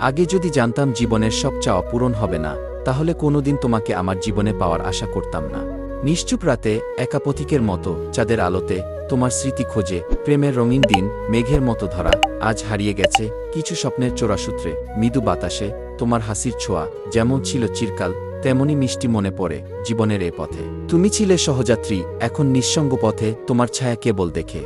আগে যদি জানতাম জীবনের সব চাওয়া পূরণ হবে না, তাহলে কোনোদিন তোমাকে আমার জীবনে পাওয়ার আশা করতাম না। নিশ্চুপ রাতে, একা পথিকের মতো, চাঁদের আলোতে, তোমার স্মৃতি খোঁজে, প্রেমের রঙিন দিন, মেঘের মতো ধরা, আজ হারিয়ে গেছে, কিছু স্বপ্নের চোরাসূত্রে, মৃদু বাতাসে, তোমার হাসির ছোঁয়া, যেমন ছিল চিরকাল, তেমনি মিষ্টি মনে পড়ে, জীবনের এ পথে। তুমি ছিলে সহযাত্রী, এখন নিঃসঙ্গ পথে, তোমার ছায়া কেবল দেখে।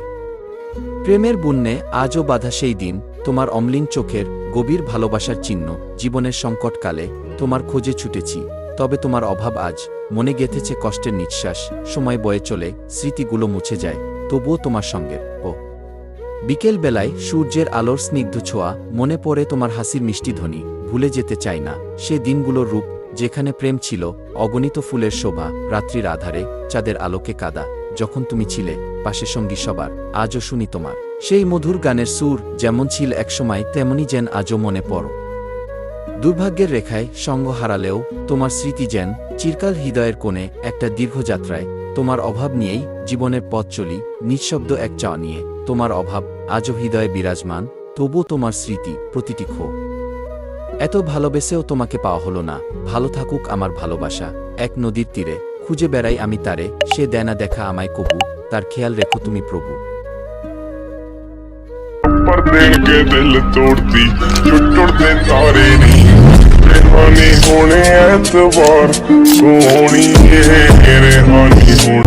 প্রেমের বুন্নে, আজও বাধা সেই দিন, তোমার অম্লিন চোখের গভীর ভালোবাসার চিহ্ন জীবনের সংকটকালে তোমার খোঁজে ছুটেছি। তবে তোমার অভাব আজ মনে গেঁথেছে কষ্টের নিঃশ্বাস, সময় বয়ে চলে, স্মৃতিগুলো মুছে যায়, তবুও তোমার সঙ্গের। ও বিকেল বেলায় সূর্যের আলোর স্নিগ্ধ ছোঁয়া, মনে পড়ে তোমার হাসির মিষ্টি ধ্বনি, ভুলে যেতে চাই না। সে দিনগুলোর রূপ যেখানে প্রেম ছিল, অগণিত ফুলের শোভা, রাত্রির আধারে চাঁদের আলোকে কাদা। যখন তুমি ছিলে, পাশে সঙ্গী সবার, আজও শুনি তোমার। সেই মধুর গানের সুর যেমন ছিল একসময়, তেমনি যেন আজও মনে পড়ো। দুর্ভাগ্যের রেখায় সঙ্গ হারালেও, তোমার স্মৃতি যেন চিরকাল হৃদয়ের কোণে একটা দীর্ঘ যাত্রায় তোমার অভাব নিয়েই জীবনের পথ চলি, নিঃশব্দ এক চাওয়া নিয়ে। তোমার অভাব আজও হৃদয়ে বিরাজমান, তবুও তোমার স্মৃতি প্রতিটি খো এত ভালোবেসেও তোমাকে পাওয়া হলো না। ভালো থাকুক আমার ভালোবাসা, এক নদীর তীরে। খুঁজে বেড়াই আমি তারে সে দেনা দেখা আমায় কবু তার খেয়াল রেখো তুমি প্রভু ਪਰ ਦੇਖ ਕੇ ਦਿਲ ਤੋੜਦੀ ਟੁੱਟਦੇ ਤਾਰੇ ਨਹੀਂ ਰਹਿਣੀ ਹੋਣੇ ਐਤਵਾਰ ਕੋਣੀ ਇਹ ਰਹਿਣੀ ਹੁਣ